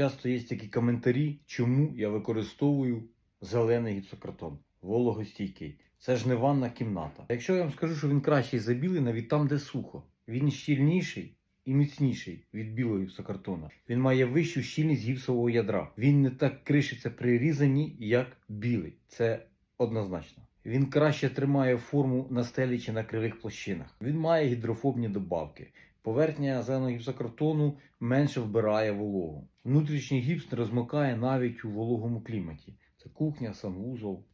Часто є такі коментарі, чому я використовую зелений гіпсокартон, вологостійкий. Це ж не ванна кімната. Якщо я вам скажу, що він кращий за білий, навіть там, де сухо, він щільніший і міцніший від білого гіпсокартона. Він має вищу щільність гіпсового ядра. Він не так кришиться при різанні, як білий. Це однозначно. Він краще тримає форму на стелі чи на кривих площинах. Він має гідрофобні добавки. Поверхня зеленого гіпсокартону менше вбирає вологу. Внутрішній гіпс не розмокає навіть у вологому кліматі. Це кухня, санвузол,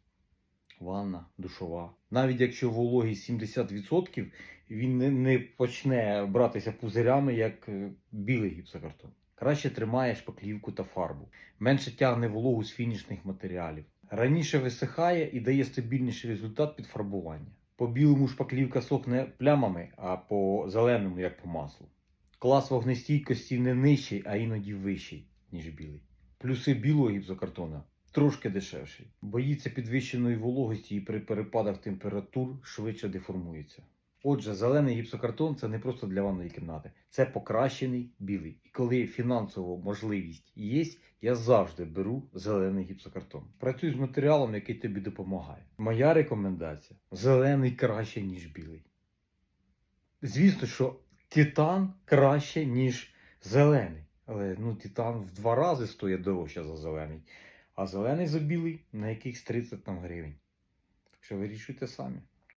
ванна, душова. Навіть якщо вологість 70%, він не, не почне братися пузирями, як е, білий гіпсокартон. Краще тримає шпаклівку та фарбу, менше тягне вологу з фінішних матеріалів. Раніше висихає і дає стабільніший результат під фарбування. По білому шпаклівка сохне плямами, а по зеленому як по маслу. Клас вогнестійкості не нижчий, а іноді вищий, ніж білий. Плюси білого гіпсокартона трошки дешевший. Боїться підвищеної вологості і при перепадах температур швидше деформується. Отже, зелений гіпсокартон це не просто для ванної кімнати, це покращений білий. І коли фінансова можливість є, я завжди беру зелений гіпсокартон. Працюй з матеріалом, який тобі допомагає. Моя рекомендація: зелений краще, ніж білий. Звісно, що титан краще, ніж зелений. Але ну, титан в два рази стоїть дорожче за зелений. А зелений за білий на якихось 30 там гривень. Так що вирішуйте самі.